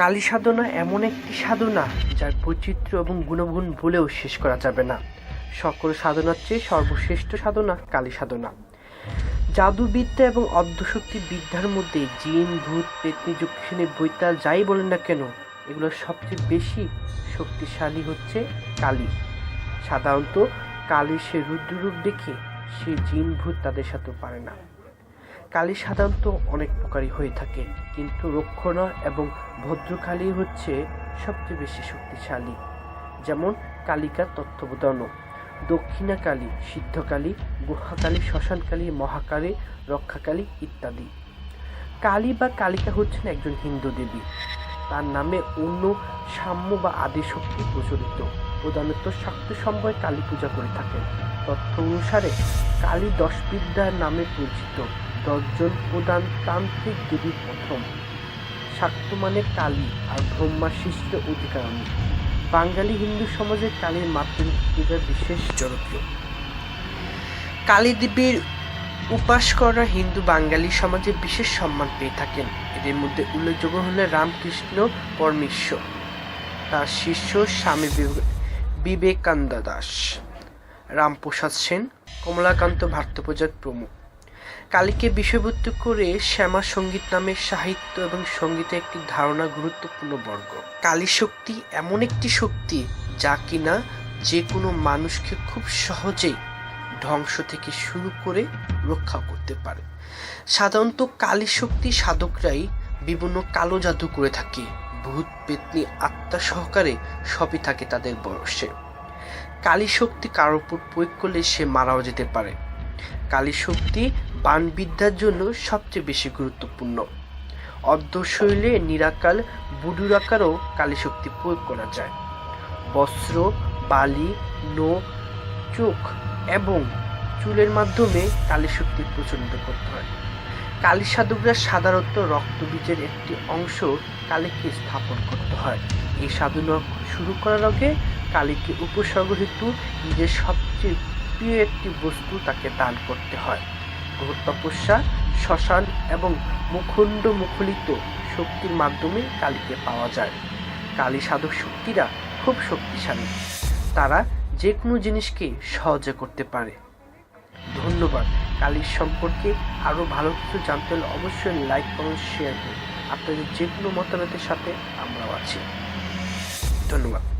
কালী সাধনা এমন একটি সাধনা যার বৈচিত্র্য এবং গুণগুণ বলেও শেষ করা যাবে না। সকল সাধনার চেয়ে সর্বশ্রেষ্ঠ সাধনা কালী সাধনা। জাদুবিদ্যা এবং অর্ধশক্তি বিদ্যার মধ্যে জিন, ভূত, পেতনি যুক্তিশালী বৈতাল যাই বলেন না কেন, এগুলো সবচেয়ে বেশি শক্তিশালী হচ্ছে কালী। সাধারণত কালীর সে রুদ্ররূপ দেখে সে জিন, ভূত তাদের সাথে পারে না। কালী সাধারণত অনেক প্রকারই হয়ে থাকে, কিন্তু রক্ষণা এবং ভদ্রকালী হচ্ছে সবচেয়ে বেশি শক্তিশালী। যেমন কালিকা তত্ত্ববোধন দক্ষিণা কালী সিদ্ধকালী, গুহাকালী শ্মশানকালী, মহাকালী, রক্ষাকালী ইত্যাদি। কালী বা কালিকা হচ্ছেন একজন হিন্দু দেবী। তার নামে অন্য সাম্য বা আদিশক্তি প্রচলিত। প্রধানত শাক্ত সম্বয় কালী পূজা করে থাকেন। তথ্য অনুসারে কালী দশবিদ্যার নামে পরিচিত। দশজন প্রধান তান্ত্রিক দেবীর প্রথম। শাক্ত মানে কালী আর ব্রহ্মা শিষ্ট অধিকারণী বাঙালি হিন্দু সমাজে কালীর মাতৃ পূজা বিশেষ জনপ্রিয়। কালী দেবীর উপাস করা হিন্দু বাঙালি সমাজে বিশেষ সম্মান পেয়ে থাকেন। এদের মধ্যে উল্লেখযোগ্য হলেন রামকৃষ্ণ পরমেশ্বর তার শিষ্য স্বামী বিবে- বিবেকানন্দ দাস, রামপ্রসাদ সেন, কমলাকান্ত ভারতপ্রজাত প্রমুখ। কালীকে বিষয়বস্তু করে শ্যামা সংগীত নামের সাহিত্য এবং সঙ্গীতে একটি ধারণা গুরুত্বপূর্ণ বর্গ। কালী শক্তি এমন একটি শক্তি যা কিনা যে কোনো মানুষকে খুব সহজেই ধ্বংস থেকে শুরু করে রক্ষা করতে পারে। সাধারণত কালী শক্তি সাধকরাই বিভিন্ন কালো জাদু করে থাকে, ভূত, পেতনি, আত্মা সহকারে সবই থাকে তাদের বয়সে। কালী শক্তি কারোর উপর প্রয়োগ করলে সে মারাও যেতে পারে। কালী শক্তি বাণবিদ্যার জন্য সবচেয়ে বেশি গুরুত্বপূর্ণ। অর্ধশৈলে নিরাকাল বুডুরাকারও কালী শক্তি প্রয়োগ করা যায়। বস্ত্র, বালি, নো, চোখ এবং চুলের মাধ্যমে কালী শক্তি প্রচলিত করতে হয়। কালী সাধকরা সাধারণত রক্তবীজের একটি অংশ কালীকে স্থাপন করতে হয়। এই সাধনা শুরু করার আগে কালীকে উপসর্গ হেতু নিজের সবচেয়ে প্রিয় একটি বস্তু তাকে দান করতে হয়। ঘোর তপস্যা শ্মশান এবং মুখণ্ড মুখলিত শক্তির মাধ্যমে কালীকে পাওয়া যায়। কালী সাধক শক্তিরা খুব শক্তিশালী। তারা যে কোনো জিনিসকে সহজে করতে পারে। ধন্যবাদ। কালীর সম্পর্কে আরও ভালো কিছু জানতে হলে অবশ্যই লাইক, কমেন্ট, শেয়ার করুন। আপনাদের যে কোনো মতামতের সাথে আমরাও আছি। ধন্যবাদ।